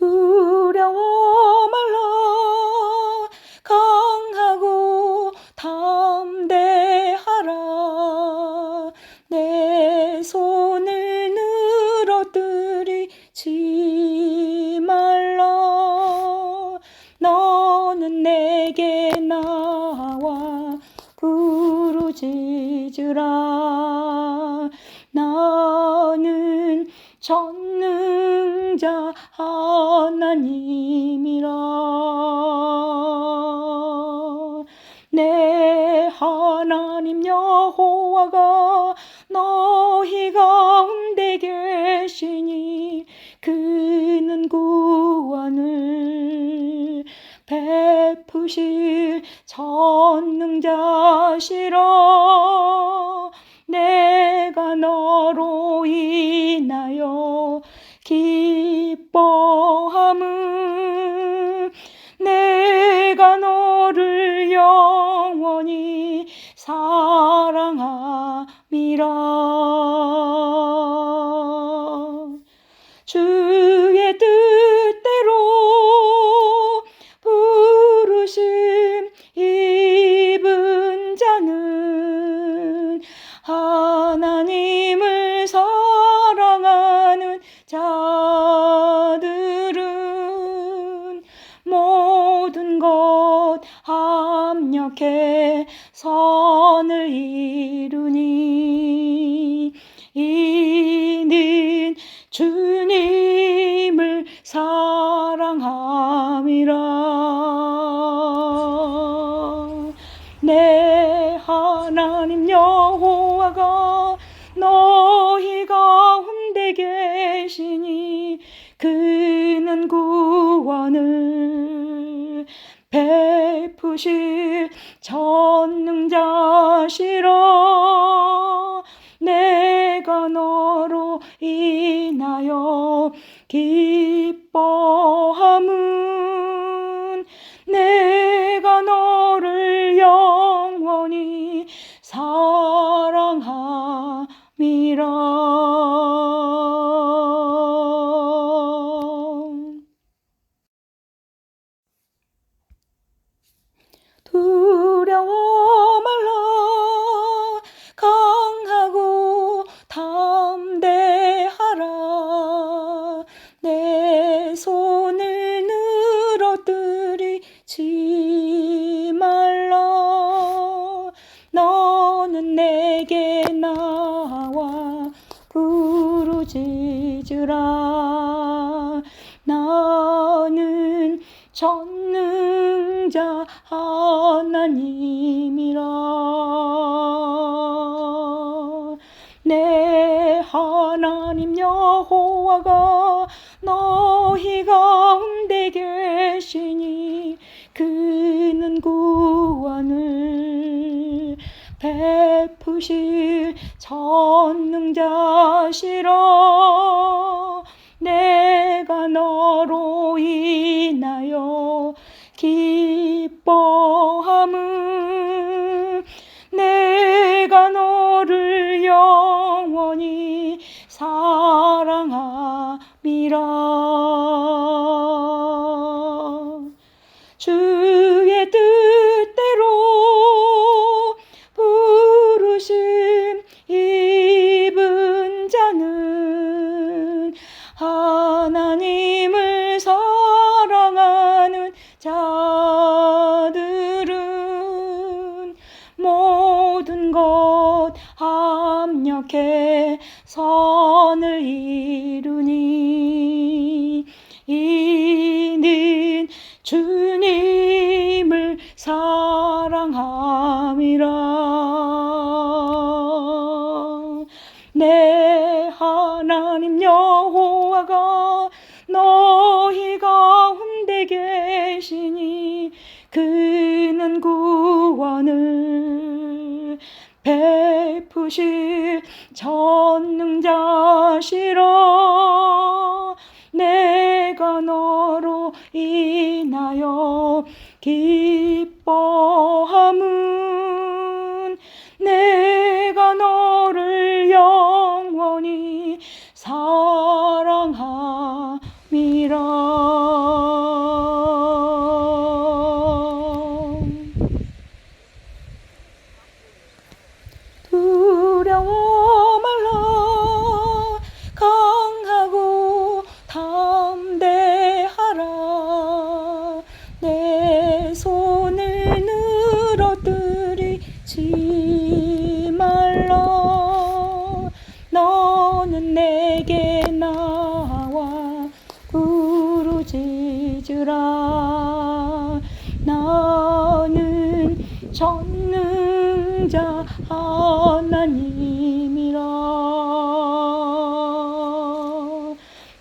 두려워 말라. 강하고 담대하라. 내 손을 늘어뜨리지 말라. 너는 내게 나와 부르짖으라. 나는 전능자 하나님이라. 내 하나님 여호와가 너희 가운데 계시니 그는 구원을 베푸실 전능자시라. 내가 너로 인하여 기뻐 하나님을 사랑하는 자들은 모든 것 합력해 선을 이루니 이는 주님을 사랑함이라. 내 하나님 여호 와가 너희 가운데 계시니 그는 구원을 베푸실 전능자시라. 내가 너로 인하여 기뻐 사 전능자 하나님이라. 내 하나님 여호와가 너희 가운데 계시니 그는 구원을 베푸실 전능자시라 합력해 선을 이루니 이는 주님을 사랑함이라. 내 하나님 여호와가 너희 가운데 계시니 그는 구원을 베푸실 전능자시라 들으라. 나는 전능자 하나님이라.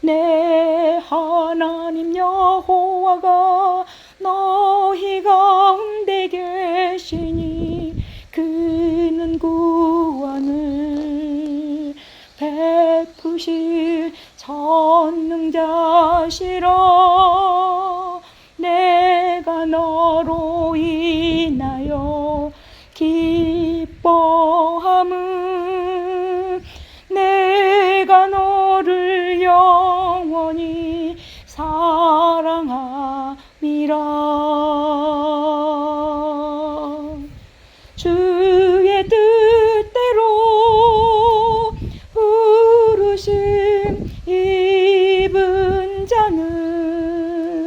내 하나님 여호와가 너희 가운데 계시니 그는 구원을 베푸실 전능자시라